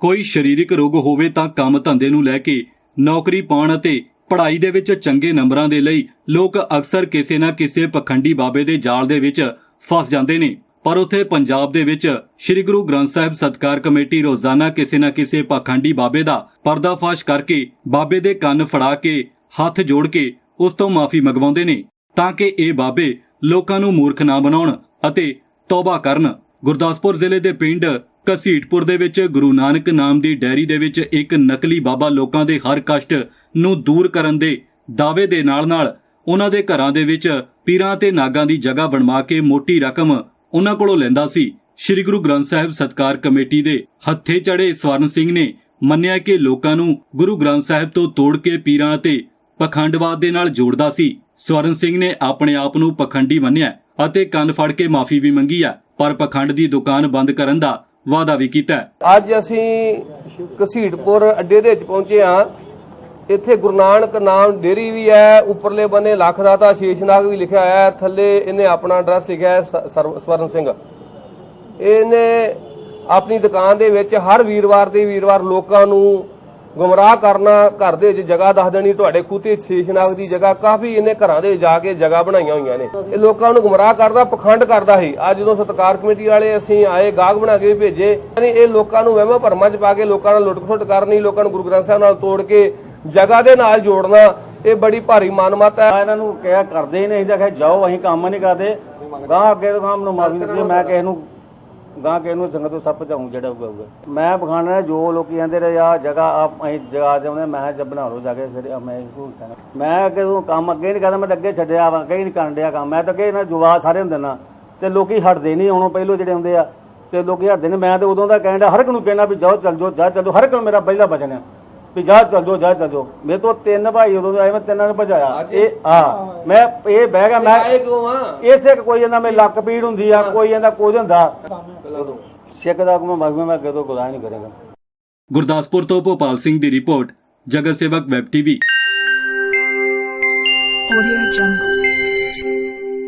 ਕੋਈ ਸਰੀਰਕ ਰੋਗ ਹੋਵੇ ਤਾਂ ਕੰਮ ਧੰਦੇ ਨੂੰ ਲੈ ਕੇ ਨੌਕਰੀ ਪਾਉਣ ਅਤੇ ਪੜ੍ਹਾਈ ਦੇ ਵਿੱਚ ਚੰਗੇ ਨੰਬਰਾਂ ਦੇ ਲਈ ਲੋਕ ਅਕਸਰ ਕਿਸੇ ਨਾ ਕਿਸੇ ਪਖੰਡੀ ਬਾਬੇ ਦੇ ਜਾਲ ਦੇ ਵਿੱਚ ਫਸ ਜਾਂਦੇ ਨੇ। ਪਰ ਉੱਥੇ ਪੰਜਾਬ ਦੇ ਵਿੱਚ ਸ੍ਰੀ ਗੁਰੂ ਗ੍ਰੰਥ ਸਾਹਿਬ ਸਤਕਾਰ ਕਮੇਟੀ ਰੋਜ਼ਾਨਾ ਕਿਸੇ ਨਾ ਕਿਸੇ ਪਖੰਡੀ ਬਾਬੇ ਦਾ ਪਰਦਾਫਾਸ਼ ਕਰਕੇ ਬਾਬੇ ਦੇ ਕੰਨ ਫੜਾ ਕੇ, ਹੱਥ ਜੋੜ ਕੇ ਉਸ ਤੋਂ ਮਾਫੀ ਮੰਗਵਾਉਂਦੇ ਨੇ ਤਾਂ ਕਿ ਇਹ ਬਾਬੇ ਲੋਕਾਂ ਨੂੰ ਮੂਰਖ ਨਾ ਬਣਾਉਣ ਅਤੇ ਤੌਬਾ ਕਰਨ। ਗੁਰਦਾਸਪੁਰ ਜ਼ਿਲ੍ਹੇ ਦੇ ਪਿੰਡ ਕਸੀਟਪੁਰ ਦੇ ਵਿੱਚ ਗੁਰੂ ਨਾਨਕ ਨਾਮ ਦੀ ਡੈਰੀ ਦੇ ਵਿੱਚ ਇੱਕ ਨਕਲੀ ਬਾਬਾ ਲੋਕਾਂ ਦੇ ਹਰ ਕਸ਼ਟ ਨੂੰ ਦੂਰ ਕਰਨ ਦੇ ਦਾਅਵੇ ਦੇ ਨਾਲ-ਨਾਲ ਉਹਨਾਂ ਦੇ ਘਰਾਂ ਦੇ ਵਿੱਚ ਪੀਰਾਂ ਤੇ ਨਾਗਾਂ ਦੀ ਜਗ੍ਹਾ ਬਣਵਾ ਕੇ ਮੋਟੀ ਰਕਮ ਉਹਨਾਂ ਕੋਲੋਂ ਲੈਂਦਾ ਸੀ। ਸ੍ਰੀ ਗੁਰੂ ਗ੍ਰੰਥ ਸਾਹਿਬ ਸਤਕਾਰ ਕਮੇਟੀ ਦੇ ਹੱਥੇ ਚੜੇ ਸਵਰਨ ਸਿੰਘ ਨੇ ਮੰਨਿਆ ਕਿ ਲੋਕਾਂ ਨੂੰ ਗੁਰੂ ਗ੍ਰੰਥ ਸਾਹਿਬ ਤੋਂ ਤੋੜ ਕੇ ਪੀਰਾਂ ਅਤੇ ਪਖੰਡਵਾਦ ਦੇ ਨਾਲ ਜੋੜਦਾ ਸੀ। ਸਵਰਨ ਸਿੰਘ ਨੇ ਆਪਣੇ ਆਪ ਨੂੰ ਪਖੰਡੀ ਮੰਨਿਆ ਅਤੇ ਕੰਨ ਫੜ ਕੇ ਮਾਫੀ ਵੀ ਮੰਗੀ ਆ, ਪਰ ਪਖੰਡ ਦੀ ਦੁਕਾਨ ਬੰਦ ਕਰਨ ਦਾ ਵਾਅਦਾ ਵੀ ਕੀਤਾ ਅੱਜ ਅਸੀਂ ਘਸੀਟਪੁਰ ਅੱਡੇ ਦੇ ਵਿੱਚ ਪਹੁੰਚੇ ਹਾਂ। ਇੱਥੇ ਗੁਰੂ ਨਾਨਕ ਨਾਮ ਡੇਰੀ ਵੀ ਹੈ। ਉੱਪਰਲੇ ਬੰਨੇ ਲੱਖ ਦਾਤਾ ਸ਼ੇਸ਼ਨਾਗ ਵੀ ਲਿਖਿਆ ਹੋਇਆ ਹੈ। ਥੱਲੇ ਇਹਨੇ ਆਪਣਾ ਐਡਰੈਸ ਲਿਖਿਆ ਹੈ ਸਵਰਨ ਸਿੰਘ। ਇਹਨੇ ਆਪਣੀ ਦੁਕਾਨ ਦੇ ਵਿੱਚ ਹਰ ਵੀਰਵਾਰ ਦੇ ਵੀਰਵਾਰ ਲੋਕਾਂ ਨੂੰ ਗੁੰਮਰਾਹ ਕਰਨਾ ਘਰ ਦੇ ਵਿੱਚ ਜਗ੍ਹਾ ਦੱਸ ਦੇਣੀ, ਤੁਹਾਡੇ ਖੂਤੇ ਸ਼ੇਸ਼ਨਾਗ ਦੀ ਜਗ੍ਹਾ, ਕਾਫੀ ਇਹਨੇ ਘਰਾਂ ਦੇ ਜਾ ਕੇ ਜਗ੍ਹਾ ਬਣਾਈਆਂ ਹੋਈਆਂ ਨੇ। ਇਹ ਲੋਕਾਂ ਨੂੰ ਗੁੰਮਰਾਹ ਕਰਦਾ, ਪਖੰਡ ਕਰਦਾ ਸੀ। ਅੱਜ ਜਦੋਂ ਸਤਕਾਰ ਕਮੇਟੀ ਵਾਲੇ ਅਸੀਂ ਆਏ, ਗਾਹਕ ਬਣਾ ਕੇ ਭੇਜੇ, ਯਾਨੀ ਇਹ ਲੋਕਾਂ ਨੂੰ ਵਹਿਮਾਂ ਭਰਮਾਂ ਚ ਪਾ ਕੇ ਲੋਕਾਂ ਨਾਲ ਲੁੱਟ-ਖਸੁੱਟ ਕਰਨੀ, ਲੋਕਾਂ ਨੂੰ ਗੁਰੂ ਗ੍ਰੰਥ ਸਾਹਿਬ ਨਾਲ ਤੋੜ ਕੇ ਜਗ੍ਹਾ ਦੇ ਨਾਲ ਜੋੜਨਾ, ਇਹ ਬੜੀ ਭਾਰੀ ਮਾਨਮਤ ਹੈ। ਇਹਨਾਂ ਨੂੰ ਕਿਹਾ, ਕਰਦੇ ਹੀ ਨਹੀਂ, ਅਸੀਂ ਤਾਂ ਕਿਹਾ, ਜਾਓ, ਅਸੀਂ ਕੰਮ ਨਹੀਂ ਕਰਦੇ। ਗਾਂ ਅੱਗੇ ਤੋਂ ਕੰਮ ਨੂੰ ਮਾਫੀ ਦਿੱਤੀ ਮੈਂ ਕਿਸੇ ਨੂੰ ਗਾਂ ਕਿਸੇ ਨੂੰ ਸੰਗਤ ਤੋਂ ਸਭ ਚਾਉਂ ਜਿਹੜਾ ਹੋਊਗਾ ਹੋਊਗਾ। ਮੈਂ ਬਖਾਣਾ ਜੋ ਲੋਕੀ ਕਹਿੰਦੇ ਰਹੇ ਆ ਜਗ੍ਹਾ ਆਪ ਅਸੀਂ ਜਗ੍ਹਾ ਦੇਉਂਦੇ ਮੈਂ ਕਿਹਾ ਬਣਾ ਲਓ ਜਾ ਕੇ, ਫਿਰ ਮੈਂ ਇਹ ਕਹਿਣਾ। ਮੈਂ ਅੱਗੇ ਤੋਂ ਕੰਮ ਅੱਗੇ ਨਹੀਂ ਕਰਦਾ, ਮੈਂ ਤਾਂ ਅੱਗੇ ਛੱਡਿਆ ਵਾ ਕਈ ਹੀ ਨਹੀਂ ਕਰਨ ਡਿਆ ਕੰਮ। ਮੈਂ ਤਾਂ ਅੱਗੇ ਇਹਨਾਂ ਜਵਾਬ ਸਾਰੇ ਹੁੰਦੇ ਨਾ, ਤੇ ਲੋਕੀ ਹਟਦੇ ਨਹੀਂ, ਹੁਣ ਪਹਿਲੋਂ ਜਿਹੜੇ ਹੁੰਦੇ ਆ, ਤੇ ਲੋਕੀ ਹਟਦੇ ਨੇ। ਮੈਂ ਤੇ ਉਦੋਂ ਦਾ ਕਹਿਣ ਡਿਆ, ਹਰ ਇੱਕ ਨੂੰ ਕਹਿਣਾ ਵੀ ਜਾਓ, ਚੱਲ ਜਾਓ, ਜਾ ਚੱਲ ਜਾਓ, ਹਰ ਇੱਕ ਨੂੰ ਮੇਰਾ ਪਹਿਲਾ ਬਚਨ ਆ ਵੀ ਜਾ ਚੱਲ ਜਾਓ ਜਾ ਚੱਲ ਜਾਓ। ਮੇਰੇ ਤੋਂ ਤਿੰਨ ਭਾਈ ਉਦੋਂ ਆਏ ਮੈਂ ਤਿੰਨਾਂ ਨੂੰ ਭਜਾਇਆ। ਇਹ ਹਾਂ। ਮੈਂ ਇਹ ਬਹਿ ਗਿਆ ਮੈਂ ਆਏ ਕਿਉਂ ਆ? ਇਸੇ ਕੋਈ ਜਾਂਦਾ ਮੇਰੇ ਲੱਕ ਪੀੜ ਹੁੰਦੀ ਆ ਕੋਈ ਜਾਂਦਾ ਕੁਝ ਹੁੰਦਾ। ਸਿੱਖ ਦਾ ਕੋਈ ਮਗਮੇ ਮੈਂ ਕਦੋਂ ਗੁਜ਼ਾਰ ਨਹੀਂ ਕਰੇਗਾ। ਗੁਰਦਾਸਪੁਰ ਤੋਂ ਭੋਪਾਲ ਸਿੰਘ ਦੀ ਰਿਪੋਰਟ ਜਗਤ ਸੇਵਕ ਵੈਬ ਟੀਵੀ। Audio Jungle.